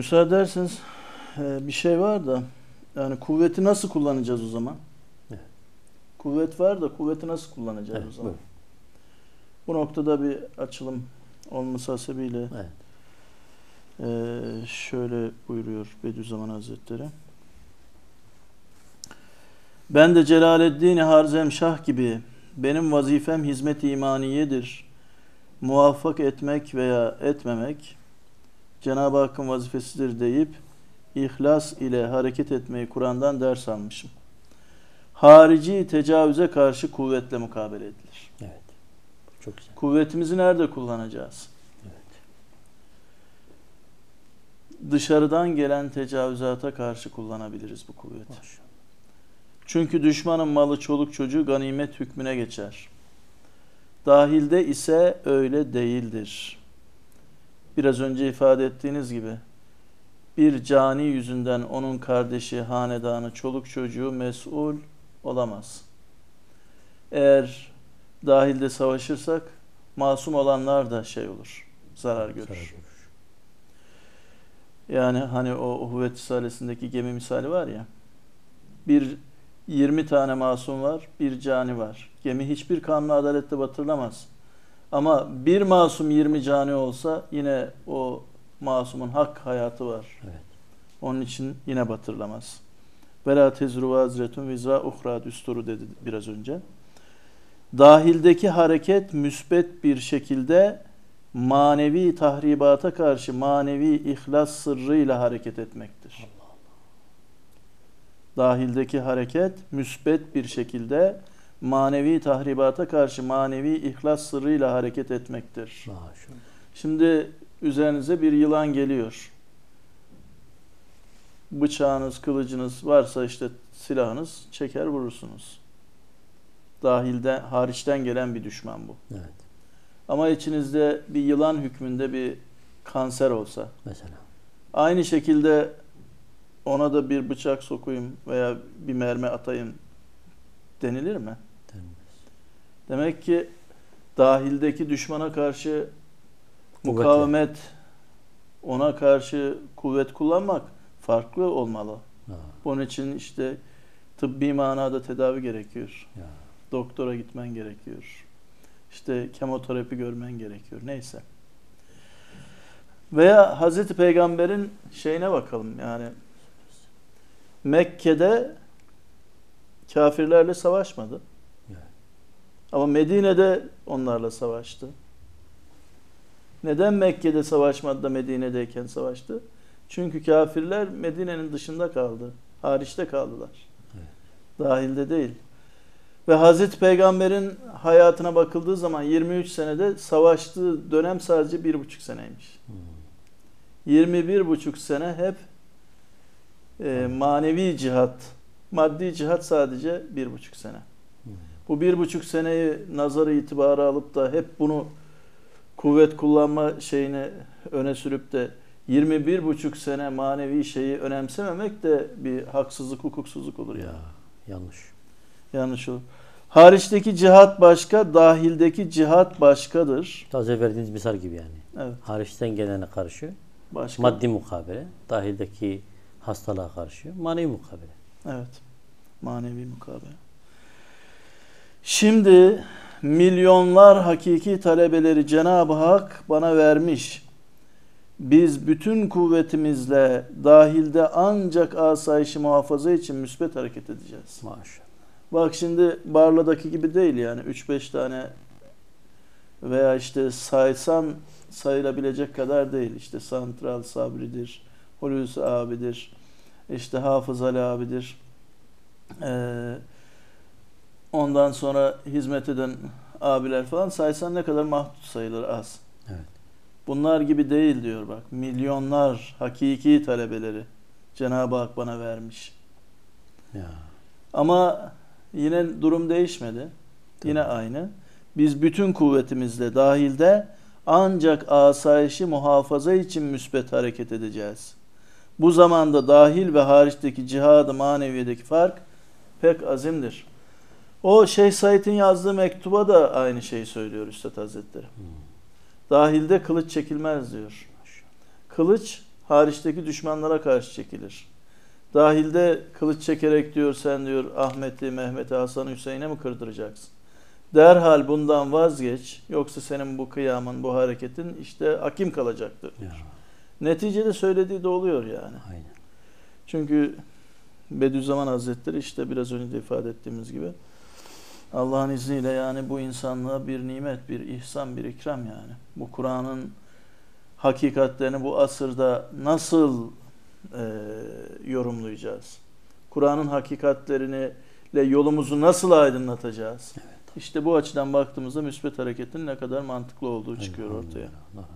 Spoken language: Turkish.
Müsaade ederseniz e, bir şey var da yani kuvveti nasıl kullanacağız o zaman? Evet. Kuvvet var da kuvveti nasıl kullanacağız o Evet, zaman? buyurun. Bu noktada bir açılım olması hasebiyle Evet. Ee, şöyle buyuruyor Bediüzzaman Hazretleri. Ben de Celaleddin Harzemşah gibi benim vazifem hizmet-i imaniyedir. Muvaffak etmek veya etmemek Cenab-ı Hakk'ın vazifesidir deyip ihlas ile hareket etmeyi Kur'an'dan ders almışım. Harici tecavüze karşı kuvvetle mukabele edilir. Evet. Çok güzel. Kuvvetimizi nerede kullanacağız? Evet. Dışarıdan gelen tecavüzata karşı kullanabiliriz bu kuvveti. Maşallah. Çünkü düşmanın malı çoluk çocuğu ganimet hükmüne geçer. Dahilde ise öyle değildir. Biraz önce ifade ettiğiniz gibi bir cani yüzünden onun kardeşi, hanedanı, çoluk çocuğu mesul olamaz. Eğer dahilde savaşırsak masum olanlar da şey olur, zarar görür. Zarar görür. Yani hani o Uhuvvet Risalesi'ndeki gemi misali var ya. Bir 20 tane masum var, bir cani var. Gemi hiçbir kanun adalette batırılamaz. Ama bir masum 20 cani olsa yine o masumun hak hayatı var. Evet. Onun için yine batırılamaz. Vela tezru vazretun vizra uhra düsturu dedi biraz önce. Dahildeki hareket müsbet bir şekilde manevi tahribata karşı manevi ihlas sırrıyla hareket etmektir. Dahildeki hareket müsbet bir şekilde manevi tahribata karşı manevi ihlas sırrıyla hareket etmektir. Maşallah. Şimdi üzerinize bir yılan geliyor. Bıçağınız, kılıcınız varsa işte silahınız çeker vurursunuz. Dahilde, hariçten gelen bir düşman bu. Evet. Ama içinizde bir yılan hükmünde bir kanser olsa, Mesela. aynı şekilde ona da bir bıçak sokayım veya bir mermi atayım denilir mi? Demek ki dahildeki düşmana karşı mukavemet, ona karşı kuvvet kullanmak farklı olmalı. Ha, Bunun için işte tıbbi manada tedavi gerekiyor. ya. Doktora gitmen gerekiyor. İşte kemoterapi görmen gerekiyor. Neyse. Veya Hazreti Peygamber'in şeyine bakalım yani Mekke'de kafirlerle savaşmadı. Ama Medine'de onlarla savaştı. Neden Mekke'de savaşmadı da Medine'deyken savaştı? Çünkü kafirler Medine'nin dışında kaldı. Hariçte kaldılar. Evet. Dahilde değil. Ve Hazreti Peygamber'in hayatına bakıldığı zaman 23 senede savaştığı dönem sadece 1,5 seneymiş. Hmm. 21,5 sene hep e, manevi cihat, maddi cihat sadece 1,5 sene. Bu bir buçuk seneyi nazarı itibara alıp da hep bunu kuvvet kullanma şeyini öne sürüp de 21 buçuk sene manevi şeyi önemsememek de bir haksızlık, hukuksuzluk olur ya. Ya. Yanlış. Yanlış olur. Hariçteki cihat başka, dahildeki cihat başkadır. Az önce verdiğiniz misal gibi yani. Evet, Hariçten gelene karşı başka. maddi mukabele, dahildeki hastalığa karşı manevi mukabele. Evet. Manevi mukabele. Şimdi milyonlar hakiki talebeleri Cenab-ı Hak bana vermiş. Biz bütün kuvvetimizle dahilde ancak asayişi muhafaza için müsbet hareket edeceğiz. Maşallah. Bak şimdi Barla'daki gibi değil yani 3-5 tane veya işte saysan sayılabilecek kadar değil. İşte Santral Sabri'dir, Hulusi abidir, işte Hafız Ali abidir. Ee, ondan sonra hizmet eden abiler falan saysan ne kadar mahdut sayılır az. Evet. Bunlar gibi değil diyor bak. Milyonlar hakiki talebeleri Cenab-ı Hak bana vermiş. Ya. Ama yine durum değişmedi. Yine aynı. Biz bütün kuvvetimizle dahilde ancak asayişi muhafaza için müsbet hareket edeceğiz. Bu zamanda dahil ve hariçteki cihadı maneviyedeki fark pek azimdir. O Şeyh Said'in yazdığı mektuba da aynı şeyi söylüyor Üstad Hazretleri. Hmm. Dahilde kılıç çekilmez diyor. Kılıç hariçteki düşmanlara karşı çekilir. Dahilde kılıç çekerek diyor sen diyor Ahmet'i, Mehmet'i, Hasan Hüseyin'e mi kırdıracaksın? Derhal bundan vazgeç yoksa senin bu kıyamın, bu hareketin işte akim kalacaktır. Ya, Neticede söylediği de oluyor yani. aynen. Çünkü Bediüzzaman Hazretleri işte biraz önce de ifade ettiğimiz gibi Allah'ın izniyle yani bu insanlığa bir nimet, bir ihsan, bir ikram yani. Bu Kur'an'ın hakikatlerini bu asırda nasıl e, yorumlayacağız? Kur'an'ın hakikatlerini ile yolumuzu nasıl aydınlatacağız? İşte bu açıdan baktığımızda müsbet hareketin ne kadar mantıklı olduğu çıkıyor ortaya. Allah